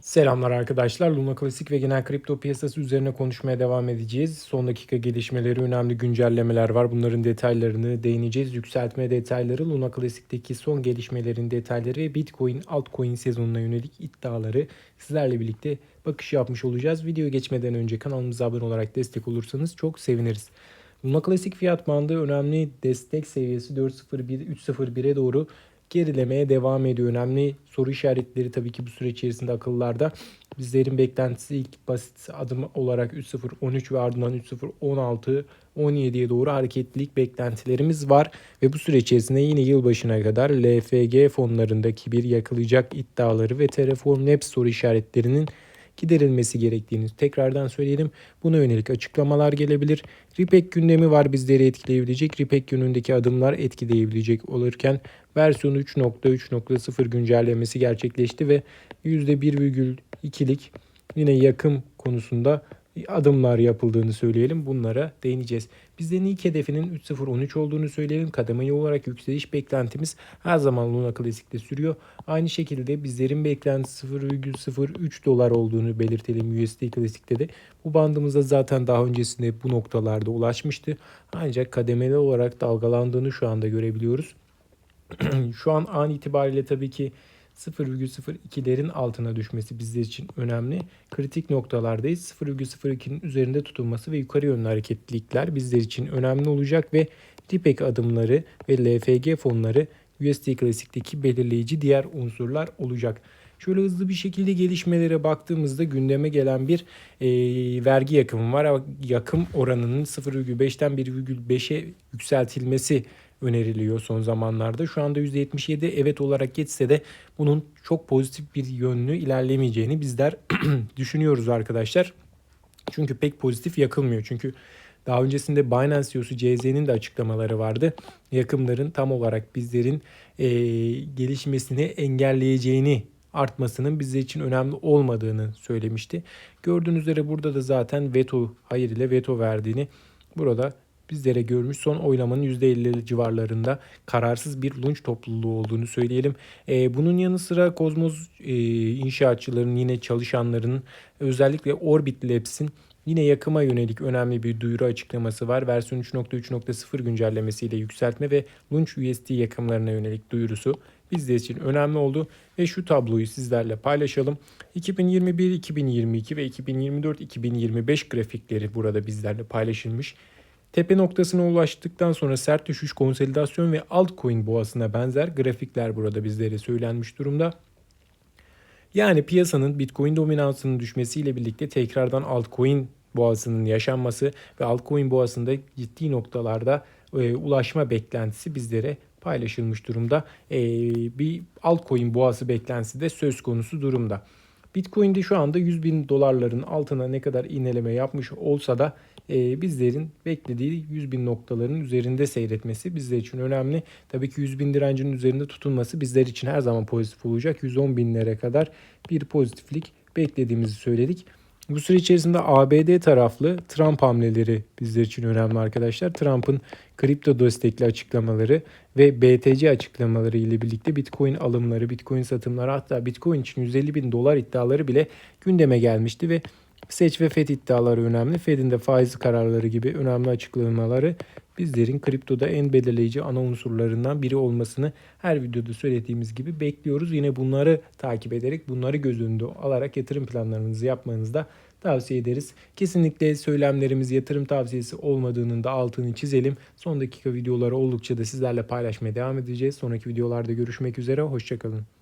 Selamlar arkadaşlar. Luna Klasik ve genel kripto piyasası üzerine konuşmaya devam edeceğiz. Son dakika gelişmeleri, önemli güncellemeler var. Bunların detaylarını değineceğiz. Yükseltme detayları, Luna Klasik'teki son gelişmelerin detayları Bitcoin altcoin sezonuna yönelik iddiaları sizlerle birlikte bakış yapmış olacağız. Videoya geçmeden önce kanalımıza abone olarak destek olursanız çok seviniriz. Luna Klasik fiyat bandı önemli destek seviyesi 4.01-3.01'e doğru gerilemeye devam ediyor. Önemli soru işaretleri tabii ki bu süre içerisinde akıllarda. Bizlerin beklentisi ilk basit adım olarak 3.0.13 ve ardından 3.0.16 17'ye doğru hareketlilik beklentilerimiz var ve bu süre içerisinde yine yılbaşına kadar LFG fonlarındaki bir yakılacak iddiaları ve Terraform Labs soru işaretlerinin giderilmesi gerektiğini tekrardan söyleyelim. Buna yönelik açıklamalar gelebilir. Ripek gündemi var bizleri etkileyebilecek. Ripek yönündeki adımlar etkileyebilecek olurken versiyon 3.3.0 güncellemesi gerçekleşti ve %1,2'lik yine yakın konusunda adımlar yapıldığını söyleyelim. Bunlara değineceğiz. Bizlerin ilk hedefinin 3.013 olduğunu söyleyelim. Kademeli olarak yükseliş beklentimiz her zaman Luna Classic'te sürüyor. Aynı şekilde bizlerin beklentisi 0,03 dolar olduğunu belirtelim USD Classic'te de. Bu bandımızda zaten daha öncesinde bu noktalarda ulaşmıştı. Ancak kademeli olarak dalgalandığını şu anda görebiliyoruz. şu an an itibariyle tabii ki 0,02'lerin altına düşmesi bizler için önemli. Kritik noktalardayız. 0,02'nin üzerinde tutulması ve yukarı yönlü hareketlilikler bizler için önemli olacak ve DIPEC adımları ve LFG fonları USD Classic'teki belirleyici diğer unsurlar olacak. Şöyle hızlı bir şekilde gelişmelere baktığımızda gündeme gelen bir e, vergi yakımı var. Yakım oranının 0,5'ten 1,5'e yükseltilmesi öneriliyor son zamanlarda. Şu anda %77 evet olarak geçse de bunun çok pozitif bir yönlü ilerlemeyeceğini bizler düşünüyoruz arkadaşlar. Çünkü pek pozitif yakılmıyor. Çünkü daha öncesinde Binance CEO'su CZ'nin de açıklamaları vardı. Yakımların tam olarak bizlerin e, gelişmesini engelleyeceğini artmasının bizler için önemli olmadığını söylemişti. Gördüğünüz üzere burada da zaten veto hayır ile veto verdiğini burada bizlere görmüş son oylamanın %50 civarlarında kararsız bir lunch topluluğu olduğunu söyleyelim. E, bunun yanı sıra Kozmos e, inşaatçıların yine çalışanların özellikle Orbit Labs'in Yine yakıma yönelik önemli bir duyuru açıklaması var. Versiyon 3.3.0 güncellemesiyle yükseltme ve Launch USD yakımlarına yönelik duyurusu bizler için önemli oldu ve şu tabloyu sizlerle paylaşalım. 2021, 2022 ve 2024, 2025 grafikleri burada bizlerle paylaşılmış. Tepe noktasına ulaştıktan sonra sert düşüş, konsolidasyon ve altcoin boğasına benzer grafikler burada bizlere söylenmiş durumda. Yani piyasanın Bitcoin dominansının düşmesiyle birlikte tekrardan altcoin boğasının yaşanması ve altcoin boğasında ciddi noktalarda e, ulaşma beklentisi bizlere paylaşılmış durumda. E, bir altcoin boğası beklentisi de söz konusu durumda. Bitcoin'de şu anda 100 bin dolarların altına ne kadar ineleme yapmış olsa da e, bizlerin beklediği 100 bin noktaların üzerinde seyretmesi bizler için önemli. Tabii ki 100 bin direncinin üzerinde tutulması bizler için her zaman pozitif olacak. 110 binlere kadar bir pozitiflik beklediğimizi söyledik. Bu süre içerisinde ABD taraflı Trump hamleleri bizler için önemli arkadaşlar. Trump'ın kripto destekli açıklamaları ve BTC açıklamaları ile birlikte Bitcoin alımları, Bitcoin satımları hatta Bitcoin için 150 bin dolar iddiaları bile gündeme gelmişti ve Seç ve FED iddiaları önemli. FED'in de faiz kararları gibi önemli açıklamaları bizlerin kriptoda en belirleyici ana unsurlarından biri olmasını her videoda söylediğimiz gibi bekliyoruz. Yine bunları takip ederek bunları göz önünde alarak yatırım planlarınızı yapmanızı da tavsiye ederiz. Kesinlikle söylemlerimiz yatırım tavsiyesi olmadığının da altını çizelim. Son dakika videoları oldukça da sizlerle paylaşmaya devam edeceğiz. Sonraki videolarda görüşmek üzere. Hoşçakalın.